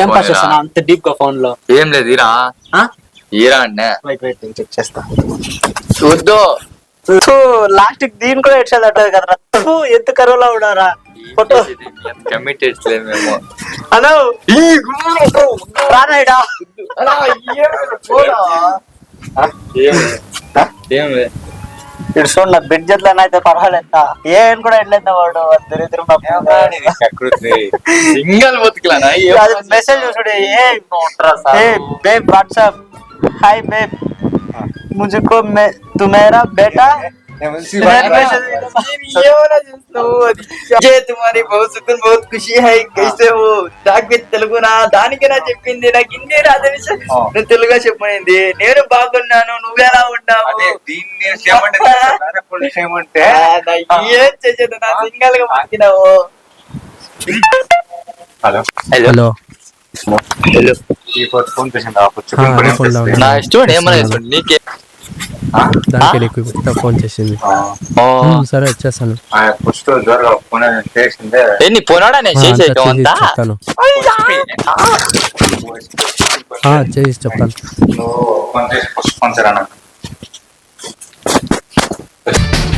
ఏం పాస్ చేస్తాను అంత డీప్గా ఫోన్లో. ఏం లేదు ఈరా? ఈరా అన్నే. వెయిట్ వెయిట్ చెక్ చేస్తా. వద్దు. లాస్ట్ దీని కూడా కదరా ఫు, ఎంత కరువులో ఉన్నారా ఫోటో. కమిటెడ్ మేము హలో రానాయిడా ఏం లేదు. ఇటు చూడు నా బెడ్ జట్లైనా అయితే పర్వాలేదు ఏం కూడా ఎట్లేదు వాడు దరిద్రం సింగల్ బతుకులానా అది మెసేజ్ చూసుడు ఏ ఏ बेब व्हाट्सएप हाय बेब मुझको मैं तुम्हारा बेटा ये तुम्हारी बहुत सुकून बहुत खुशी है कैसे हो నాకు తెలుగు నా దానికి నా చెప్పింది నాకు హిందీ రాదు విషయం నువ్వు తెలుగుగా చెప్పనింది నేను బాగున్నాను నువ్వెలా ఉన్నావు ఏమంటే ఆ, నా ఏం చేసేది నా సింగల్గా మాకినావు హలో. హలో. ఈ ఫోన్ చేసింది? ఆపొచ్చు. నా ఇష్టం నీకే. దానికి నీకు కొత్త ఫోన్ సరే వచ్చేస్తాను. ఫస్ట్ జ్వరం ఫోన్ చేసిందే. ఏ నీ పోనాడా నేను ఆ, అంతా చేసేయటం చేసి చెప్తాను. you